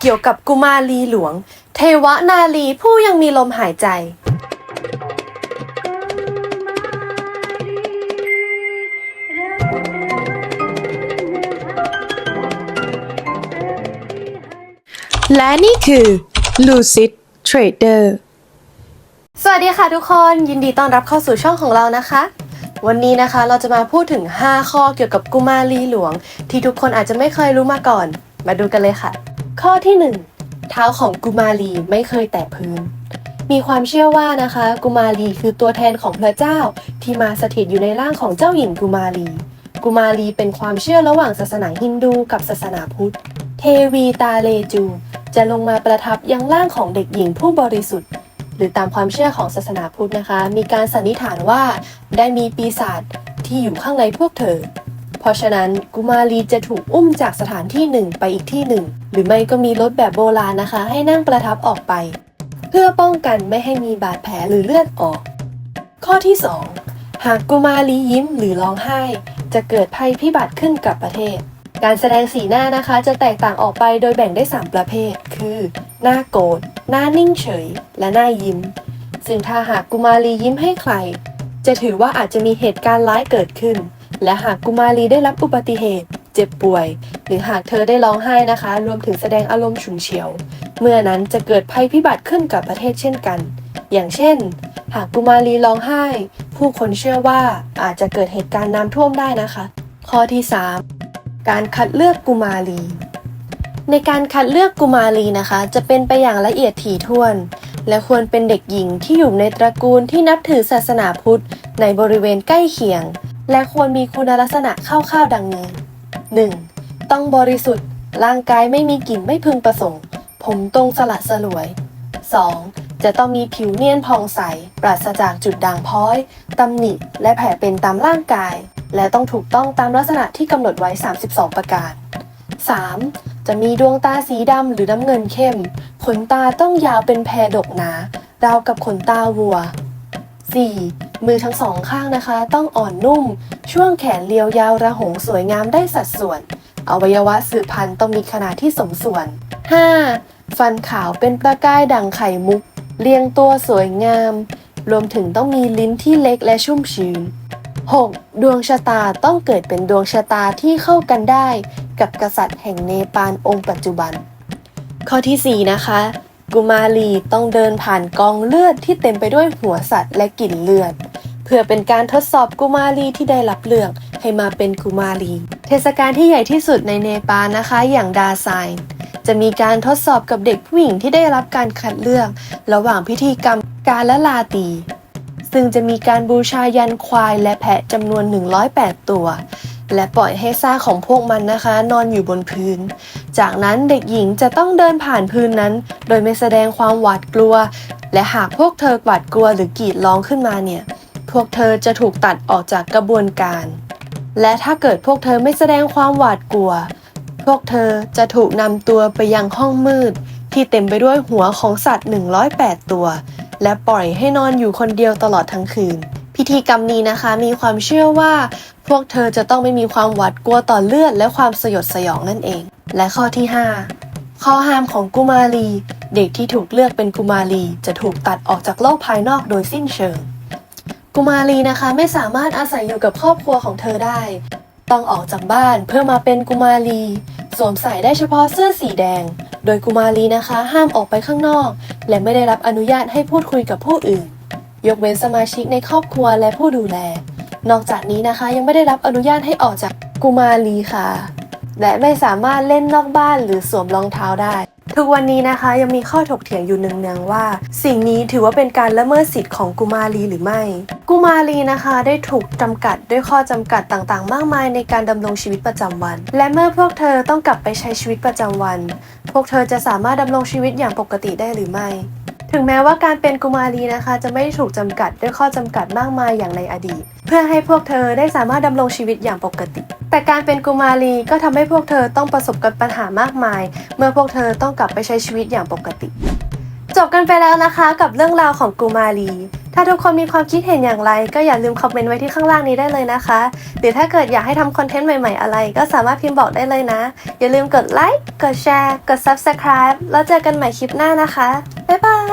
เกี่ยวกับกุมารีหลวง เทวนารีผู้ยังมีลมหายใจ และนี่คือ Lucid Trader สวัสดีค่ะทุกคนยินดีต้อนรับเข้าสู่ช่องของเรานะคะ วันนี้นะคะเราจะมาพูดถึง 5 ข้อเกี่ยวกับกุมารีหลวง ที่ทุกคนอาจจะไม่เคยรู้มาก่อน มาดูกันเลยค่ะ ข้อที่ 1 เท้าของกุมารีไม่เคยแตะพื้น มีความเชื่อว่านะคะ กุมารีคือตัวแทนของพระเจ้าที่มาสถิตอยู่ในร่างของเจ้าหญิงกุมารี กุมารีเป็นความเชื่อระหว่างศาสนาฮินดูกับศาสนาพุทธ เทวีตาเลจู จะลงมาประทับยังร่างของเด็กหญิงผู้บริสุทธิ์ หรือตามความเชื่อของศาสนาพุทธนะคะ มีการสันนิษฐานว่าได้มีปีศาจที่อยู่ข้างในพวกเธอ ราะฉะนั้นกุมารีจะถูกอุ้มจากสถานที่หนึ่งไปอีกที่หนึ่ง หรือไม่ก็มีรถแบบโบราณนะคะ ให้นั่งประทับออกไป เพื่อป้องกันไม่ให้มีบาดแผลหรือเลือดออก ข้อที่ 2 หากกุมารียิ้มหรือร้องไห้ จะเกิดภัยพิบัติขึ้นกับประเทศ การแสดงสีหน้านะคะจะแตกต่างออกไปโดยแบ่งได้ 3 ประเภท คือ หน้าโกรธหน้านิ่งเฉย และหน้ายิ้ม ซึ่งถ้าหากกุมารียิ้มให้ใคร จะถือว่าอาจจะมีเหตุการณ์ร้ายเกิดขึ้น และหากกุมารีได้รับอุบัติเหตุ เจ็บป่วย หรือหากเธอได้ร้องไห้นะคะ รวมถึงแสดงอารมณ์ฉุนเฉียว เมื่อนั้นจะเกิดภัยพิบัติขึ้นกับประเทศเช่นกัน อย่างเช่น หากกุมารีร้องไห้ ผู้คนเชื่อว่าอาจจะเกิดเหตุการณ์น้ำท่วมได้นะคะ ข้อที่ 3 การคัดเลือกกุมารีในการคัดเลือกกุมารีนะคะ จะเป็นไปอย่างละเอียดถี่ถ้วน และควรเป็นเด็กหญิงที่อยู่ในตระกูลที่นับถือศาสนาพุทธในบริเวณใกล้เคียง และควรมีคุณลักษณะคร่าวๆดังนี้ 1. ต้องบริสุทธิ์ ร่างกายไม่มีกลิ่นไม่พึงประสงค์ ผมตรงสละสลวย 2. จะต้องมีผิวเนียนผ่องใส ปราศจากจุดด่างพร้อย ตำหนิ และแผลเป็นตามร่างกาย และต้องถูกต้องตามลักษณะที่กำหนดไว้ 32 ประการ 3. จะมีดวงตาสีดำหรือน้ำเงินเข้ม ขนตาต้องยาวเป็นแพรดกหนา ราวกับขนตาวัว 4. มือทั้งสองข้างนะคะ ต้องอ่อนนุ่ม ช่วงแขนเรียวยาวระหงสวยงามได้สัดส่วน อวัยวะสืบพันธุ์ต้องมีขนาดที่สมส่วน 5. ฟันขาวเป็นประกายดังไข่มุก เรียงตัวสวยงาม รวมถึงต้องมีลิ้นที่เล็กและชุ่มชื้น 6. ดวงชะตาต้องเกิดเป็นดวงชะตาที่เข้ากันได้ กับกษัตริย์แห่งเนปาลองค์ปัจจุบัน ข้อทีสี่4 นะคะ กุมารีต้องเดินผ่านกองเลือดที่เต็มไปด้วยหัวสัตว์และกลิ่นเลือด เพื่อเป็นการทดสอบกุมารีที่ได้รับเลือกให้มาเป็นกุมารี เทศกาลที่ใหญ่ที่สุดในเนปาลนะคะอย่างดาไซน์จะมีการทดสอบกับเด็กผู้หญิงที่ได้รับการคัดเลือก ระหว่างพิธีกรรมการละลาตี ซึ่งจะมีการบูชายันควายและแพะจำนวน 108 ตัว และปล่อยให้ซากของพวกมันนะคะ นอนอยู่บนพื้น จากนั้นเด็กหญิงจะต้องเดินผ่านพื้นนั้น โดยไม่แสดงความหวาดกลัว และหากพวกเธอหวาดกลัวหรือกรีดร้องขึ้นมาเนี่ย พวกเธอจะถูกตัดออกจากกระบวนการ และถ้าเกิดพวกเธอไม่แสดงความหวาดกลัว พวกเธอจะถูกนำตัวไปยังห้องมืด ที่เต็มไปด้วยหัวของสัตว์ 108 ตัว และปล่อยให้นอนอยู่คนเดียวตลอดทั้งคืน พิธีกรรมนี้นะคะมีความเชื่อว่า พวกเธอจะต้องไม่มีความหวาดกลัวต่อเลือดและความสยดสยองนั่นเอง และข้อที่ 5 ข้อห้ามของกุมารี เด็กที่ถูกเลือกเป็นกุมารีจะถูกตัดออกจากโลกภายนอกโดยสิ้นเชิง กุมารีนะคะไม่สามารถอาศัยอยู่กับครอบครัวของเธอได้ ต้องออกจากบ้านเพื่อมาเป็นกุมารี สวมใส่ได้เฉพาะเสื้อสีแดง โดยกุมารีนะคะห้ามออกไปข้างนอก และไม่ได้รับอนุญาตให้พูดคุยกับผู้อื่น ยกเว้นสมาชิกในครอบครัวและผู้ดูแล นอกจากนี้นะคะยังไม่ได้รับอนุญาตให้ออกจากกุมารีค่ะ และไม่สามารถเล่นนอกบ้านหรือสวมรองเท้าได้ ทุกวันนี้นะคะยังมีข้อถกเถียงอยู่เนืองๆว่า สิ่งนี้ถือว่าเป็นการละเมิดสิทธิ์ของกุมารีหรือไม่ กุมารีนะคะได้ถูกจำกัดด้วยข้อจำกัดต่างๆ มากมายในการดำรงชีวิตประจำวัน และเมื่อพวกเธอต้องกลับไปใช้ชีวิตประจำวัน พวกเธอจะสามารถดำรงชีวิตอย่างปกติได้หรือไม่ ถึงแม้ว่าการเป็นกุมารีนะคะ จะไม่ถูกจำกัดด้วยข้อจำกัดมากมายอย่างในอดีต เพื่อให้พวกเธอได้สามารถดำรงชีวิตอย่างปกติ แต่การเป็นกุมารีก็ทำให้พวกเธอต้องประสบกับปัญหามากมาย เมื่อพวกเธอต้องกลับไปใช้ชีวิตอย่างปกติ จบกันไปแล้วนะคะกับเรื่องราวของกุมารีถ้าทุกคนมีความคิดเห็นอย่างไร ก็อย่าลืมคอมเมนต์ไว้ที่ข้างล่างนี้ได้เลยนะคะ หรือถ้าเกิดอยากให้ทำคอนเทนต์ใหม่ๆอะไร ก็สามารถพิมพ์บอกได้เลยนะ อย่าลืมกดไลค์ กดแชร์ กด Subscribe แล้วเจอกันใหม่คลิปหน้านะคะ บ๊ายบาย